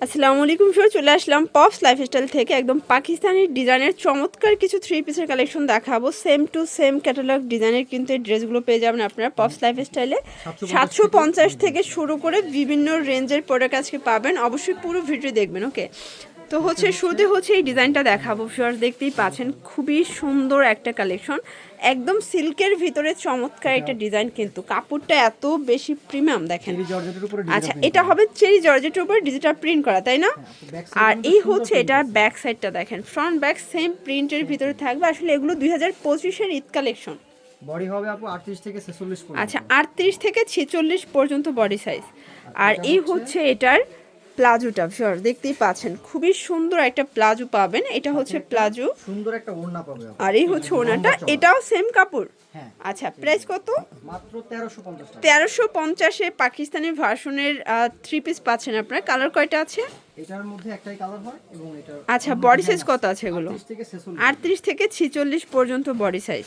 আসসালামু আলাইকুম স্যার চলে আসলাম পপস লাইফস্টাইল থেকে। একদম পাকিস্তানি ডিজাইনের চমৎকার কিছু থ্রি পিসের কালেকশন দেখাবো। সেম টু সেম ক্যাটালগ ডিজাইনের কিন্তু এই ড্রেসগুলো পেয়ে যাবেন আপনারা পপস লাইফস্টাইলে সাতশো পঞ্চাশ থেকে শুরু করে বিভিন্ন রেঞ্জের প্রোডাক্ট আজকে পাবেন। অবশ্যই পুরো ভিডিও দেখবেন ওকে তো হচ্ছে শুরুতে হচ্ছে এই ডিজাইনটা দেখাবো। ফিওর দেখতেই পাচ্ছেন খুবই সুন্দর একটা কালেকশন একদম সিল্কের ভিতরে চমৎকার একটা ডিজাইন কিন্তু। কাপড়টা এত বেশি প্রিমিয়াম দেখেন। আচ্ছা এটা হবে চেরি জর্জেটের উপর ডিজিটাল প্রিন্ট করা তাই না? আর এই হচ্ছে এটার ব্যাক সাইডটা দেখেন। ফ্রন্ট ব্যাক সেম প্রিন্টের ভিতরে থাকবে। আসলে এগুলো দুই হাজার পঁচিশের ঈদ কালেকশন বডি হবে আপু 38 থেকে 46 পর্যন্ত। আচ্ছা আটত্রিশ থেকে ছেচল্লিশ পর্যন্ত বডি সাইজ আর এই হচ্ছে এটার প্লাজোটা শিওর দেখতেই পাচ্ছেন খুবই সুন্দর একটা প্লাজো পাবেন। এটা হচ্ছে প্লাজো। সুন্দর একটা ওড়না পাবে আর এই হচ্ছে ওনাটা এটাও সেম কাপড়। হ্যাঁ। আচ্ছা প্রাইস কত? মাত্র 1350 টাকা। তেরোশো পঞ্চাশে পাকিস্তানি ভার্সনের থ্রি পিস পাচ্ছেন আপনার। কালার কয়টা আছে? এটার মধ্যে একটাই কালার হয় এবং এটার আচ্ছা বডি সাইজ কত আছে এগুলো? 38 থেকে 46 আটত্রিশ থেকে ছিচল্লিশ পর্যন্ত বডি সাইজ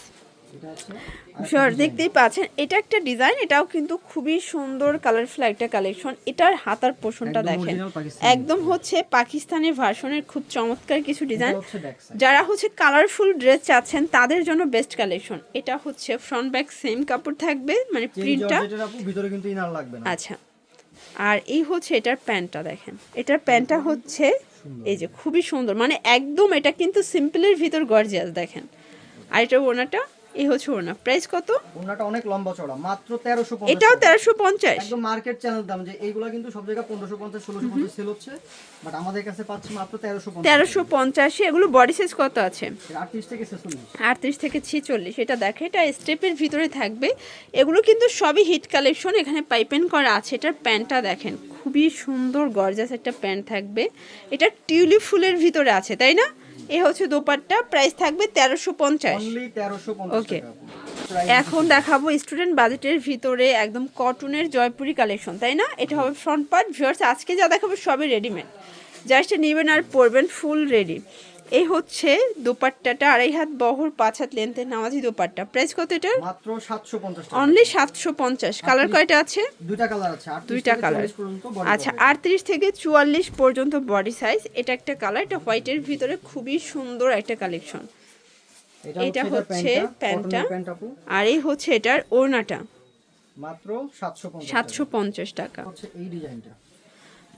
শিওর দেখতেই পাচ্ছেন এটা একটা ডিজাইন এটাও কিন্তু খুবই সুন্দর কালারফুল একটা কালেকশন এটার হাতার পোষণটা দেখেন। একদম হচ্ছে পাকিস্তানি ভার্সনের খুব চমৎকার কিছু ডিজাইন যারা হচ্ছে কালারফুল ড্রেস চাচ্ছেন তাদের জন্য বেস্ট কালেকশন এটা হচ্ছে ফ্রন্ট ব্যাক সেম কাপড় থাকবে মানে প্রিন্টটা ভিতরে কিন্তু ইনার লাগবে না। আচ্ছা। আর এই হচ্ছে এটার প্যান্টটা দেখেন। এটার প্যান্টটা হচ্ছে এই যে খুবই সুন্দর। মানে একদম এটা কিন্তু সিম্পলের ভিতর গর্জিয়াস দেখেন। আর এটা ওনাটা এই হচ্ছে ওনা প্রাইস কত? ওড়নাটা অনেক লম্বা চড়া মাত্র 1350 এটাও টাকা। তেরোশো পঞ্চাশ। একদম মার্কেট চ্যানেল দাম যে এইগুলা কিন্তু সব জায়গায় 1550 1650 সেল হচ্ছে বাট আমাদের কাছে পাচ্ছি মাত্র 1350 তেরোশো পঞ্চাশে এগুলো বডি সাইজ কত আছে? 38 থেকে 46 আটত্রিশ থেকে ছিচল্লিশ এটা দেখে এটা স্টেপের ভিতরে থাকবে। এগুলো কিন্তু সবই হিট কালেকশন এখানে পাইপেন করা আছে। এটার প্যান্টটা দেখেন খুবই সুন্দর গর্জাস একটা প্যান্ট থাকবে। এটা টিউলিপ ফুলের ভিতরে আছে তাই না? এ হচ্ছে দোপাট্টা প্রাইস থাকবে তেরোশো পঞ্চাশ। ওকে 1350 Okay. টাকা আপু। Price এখন দেখাবো স্টুডেন্ট বাজেটের ভিতরে একদম কটনের জয়পুরি কালেকশন তাই না? এটা হবে ফ্রন্ট পার্ট ভিউয়ার্স আজকে যা দেখাবো সবই রেডিমেড জাস্ট নেবেন আর পরবেন ফুল রেডি এই হচ্ছে দোপাট্টাটা আড়াই হাত বহর পাঁচ হাত লেন্থের নামাজি দোপাট্টা। প্রাইস কত এটা মাত্র 750 টাকা। অনলি সাতশো পঞ্চাশ। কালার কয়টা আছে? দুইটা কালার আছে। 38 দুইটা কালার 40 পর্যন্ত body আচ্ছা পাবে। আটত্রিশ থেকে চুয়াল্লিশ পর্যন্ত বডি সাইজ এটা একটা কালার এটা হোয়াইটের ভিতরে খুবই সুন্দর একটা কালেকশন এটা হচ্ছে প্যান্টটা। আর এই হচ্ছে এটার ওড়নাটা। মাত্র 750 সাতশো পঞ্চাশ টাকা। হচ্ছে এই ডিজাইনটা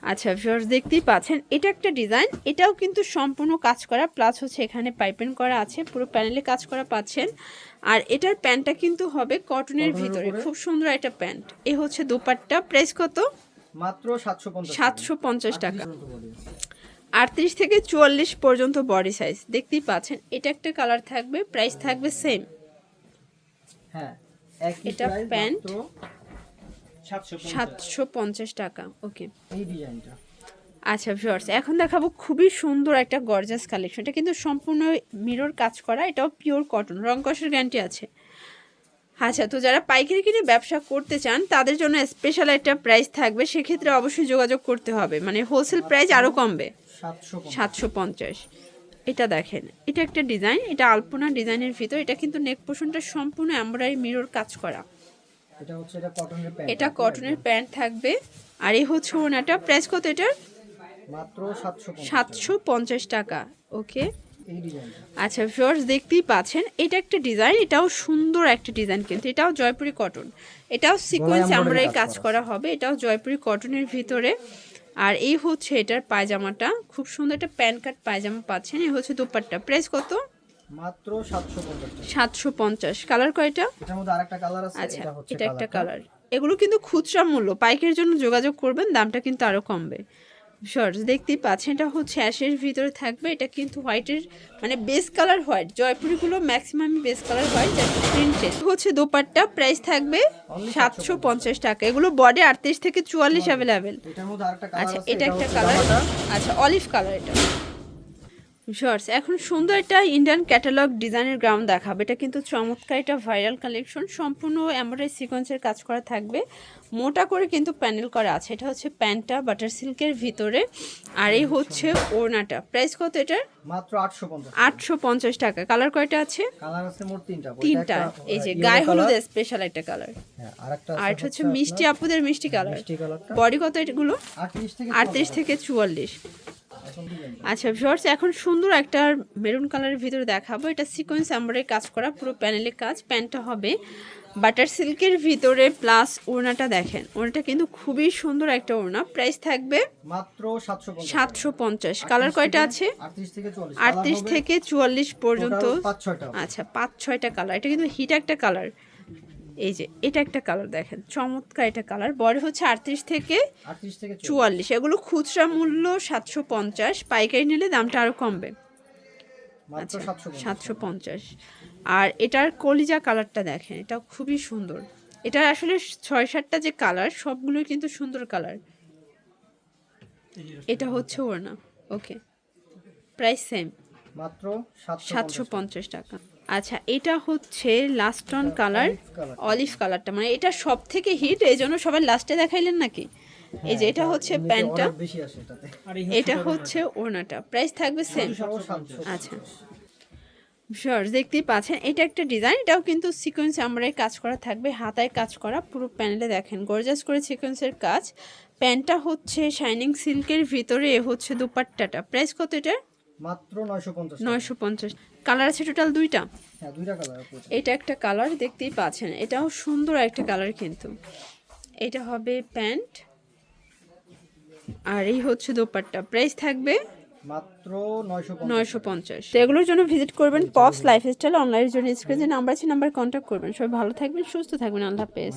আচ্ছা ভিউয়ার্স দেখতেই পাচ্ছেন এটা একটা ডিজাইন এটাও কিন্তু সম্পূর্ণ কাজ করা প্লাস হচ্ছে এখানে পাইপেন করা আছে পুরো প্যানেলে কাজ করা পাচ্ছেন। আর এটার প্যান্টটা কিন্তু হবে কটনের ভিতরে খুব সুন্দর একটা প্যান্ট এ হচ্ছে দোপাট্টা প্রাইস কত? মাত্র 750 সাতশো পঞ্চাশ টাকা। 38 পর্যন্ত আটত্রিশ থেকে চুয়াল্লিশ পর্যন্ত বডি সাইজ দেখতেই পাচ্ছেন এটা একটা কালার থাকবে প্রাইস থাকবে সেম হ্যাঁ এটা প্যান্ট। মাত্র 750 সাতশো পঞ্চাশ টাকা ওকে এই ডিজাইনটা। আচ্ছা ভিউয়ার্স এখন দেখাবো খুবই সুন্দর একটা গর্জাস কালেকশন এটা কিন্তু সম্পূর্ণ মিরর কাজ করা এটাও পিওর কটন রং কষের গ্যারান্টি আছে। আচ্ছা তো যারা পাইকারি কিনে ব্যবসা করতে চান তাদের জন্য স্পেশাল একটা প্রাইস থাকবে সেক্ষেত্রে অবশ্যই যোগাযোগ করতে হবে। মানে হোলসেল প্রাইস আরও কমবে। 750 সাতশো পঞ্চাশ। এটা দেখেন এটা একটা ডিজাইন এটা আলপনা ডিজাইনের ভিতর এটা কিন্তু নেক পোষণটা সম্পূর্ণ এমব্রয়ডারি মিরর কাজ করা। এটা হচ্ছে এটা কটনের প্যান্ট এটা কটনের প্যান্ট থাকবে। আর এই হচ্ছে ওনাটা প্রাইস কত এটার? মাত্র 750 সাতশো পঞ্চাশ টাকা। ওকে আচ্ছা ভিউয়ার্স দেখতেই পাচ্ছেন এটা একটা ডিজাইন এটাও সুন্দর একটা ডিজাইন কিন্তু। এটাও জয়পুরি কটন এটাও সিকোয়েন্স আমরাই কাজ করা। হবে। এটাও জয়পুরি কটনের ভিতরে। আর এই হচ্ছে এটার পায়জামাটা। খুব সুন্দর একটা প্যান কাট পায়জামা পাচ্ছেন। এই হচ্ছে দুপাট্টা। প্রাইস কত? মাত্র 750 টাকা। সাতশো পঞ্চাশ। কালার কয়টা? এটার মধ্যে আরেকটা কালার আছে আচ্ছা এটা হচ্ছে এটা একটা কালার। এগুলো কিন্তু খুচরা মূল্য। পাইকের জন্য যোগাযোগ করবেন দামটা কিন্তু আরও কমবে। শর্টস দেখতেই পাচ্ছেন এটা হচ্ছে অ্যাশের ভিতরে থাকবে। এটা কিন্তু হোয়াইটের মানে base colour white. জয়পুরিগুলো maximum base colour white printed হচ্ছে দোপাট্টা প্রাইস থাকবে সাতশো পঞ্চাশ টাকা। এগুলো বডি আটত্রিশ থেকে চুয়াল্লিশ অ্যাভেলেবেল আচ্ছা এটা একটা কালার। আচ্ছা অলিভ কালার এটা। শর্টস এখন সুন্দর একটা ইন্ডিয়ান ক্যাটালগ ডিজাইনের গ্রাউন্ড দেখাবে। এটা কিন্তু চমৎকার এটা ভাইরাল কালেকশন সম্পূর্ণ এমব্রয়ডারি সিকোয়েন্সের কাজ করা থাকবে। মোটা করে কিন্তু প্যানেল করা আছে। এটা হচ্ছে প্যান্টটা বাটার সিল্কের ভিতরে। আর এই হচ্ছে ওড়নাটা। প্রাইস কত এটার? মাত্র আটশো পঞ্চাশ আটশো পঞ্চাশ টাকা। কালার কয়টা আছে? কালার আছে মোট তিনটা। তিনটা। এই যে গায়ে হলুদ স্পেশাল একটা কালার হ্যাঁ, আর আর এটা হচ্ছে মিষ্টি আপুদের মিষ্টি কালার মিষ্টি কালারটা বডি কত এগুলো? আটত্রিশ থেকে আটত্রিশ থেকে চুয়াল্লিশ। এখন ডিজাইন আচ্ছা ভিউয়ার্স এখন সুন্দর একটা মেরুন কালারের ভিতরে দেখাবো। এটা সিকোয়েন্স এমব্রয়ডারি কাজ করা পুরো প্যানেলে কাজ। প্যান্টটা হবে বাটার সিল্কের ভিতরে প্লাস ওড়নাটা দেখেন। ওড়নাটা কিন্তু খুবই সুন্দর একটা ওড়না। প্রাইস থাকবে মাত্র সাতশো পঞ্চাশ। কালার কয়টা আছে? আটত্রিশ থেকে চুয়াল্লিশ পর্যন্ত। আচ্ছা পাঁচ ছয়টা কালার এটা কিন্তু হিট একটা কালার এই যে এটা একটা কালার দেখেন চমৎকার এটা কালার বডি হচ্ছে আটত্রিশ থেকে চুয়াল্লিশ। এগুলো খুচরা মূল্য সাতশো পঞ্চাশ পাইকারি নিলে দামটা আরও কমবে। আচ্ছা সাতশো পঞ্চাশ। সাতশো পঞ্চাশ। আর এটার কলিজা কালারটা দেখেন এটা খুবই সুন্দর। এটা আসলে ছয় সাতটা যে কালার সবগুলোই কিন্তু সুন্দর কালার এটা হচ্ছে ওর না ওকে প্রাইস সেম মাত্র সাতশো পঞ্চাশ টাকা। আচ্ছা এটা হচ্ছে লাস্টন কালার অলিভ কালারটা মানে এটা সব থেকে হিট এই জন্য সবাই লাস্টে দেখাইলেন নাকি? এই যে এটা হচ্ছে প্যান্টটা এটা হচ্ছে ওড়নাটা। প্রাইস থাকবে সেম আচ্ছা। শিওর দেখতেই পাচ্ছেন এটা একটা ডিজাইন এটাও কিন্তু সিকোয়েন্স আমরা কাজ করা থাকবে হাতায় কাজ করা পুরো প্যানেলে দেখেন। গর্জাস করে সিকোয়েন্সের কাজ। প্যান্টটা হচ্ছে শাইনিং সিল্কের ভিতরে হচ্ছে দুপাট্টাটা। প্রাইস কত এটার? মাত্র নয়শো পঞ্চাশ নয়শো পঞ্চাশ। কালার আছে টোটাল দুইটা? হ্যাঁ দুইটা কালার এটা একটা কালার দেখতেই পাচ্ছেন। এটাও সুন্দর একটা কালার কিন্তু। এটা হবে প্যান্ট। আর এই হচ্ছে দোপাট্টা। প্রাইস থাকবে মাত্র নয়শো পঞ্চাশ নয়শো পঞ্চাশ। তো এগুলোর জন্য ভিজিট করবেন পপস লাইফস্টাইল অনলাইনের জন্য। স্ক্রিনে নাম্বার আছে নাম্বার কন্ট্যাক্ট করবেন। সবাই ভালো থাকবেন সুস্থ থাকবেন। আল্লাহ হাফেজ।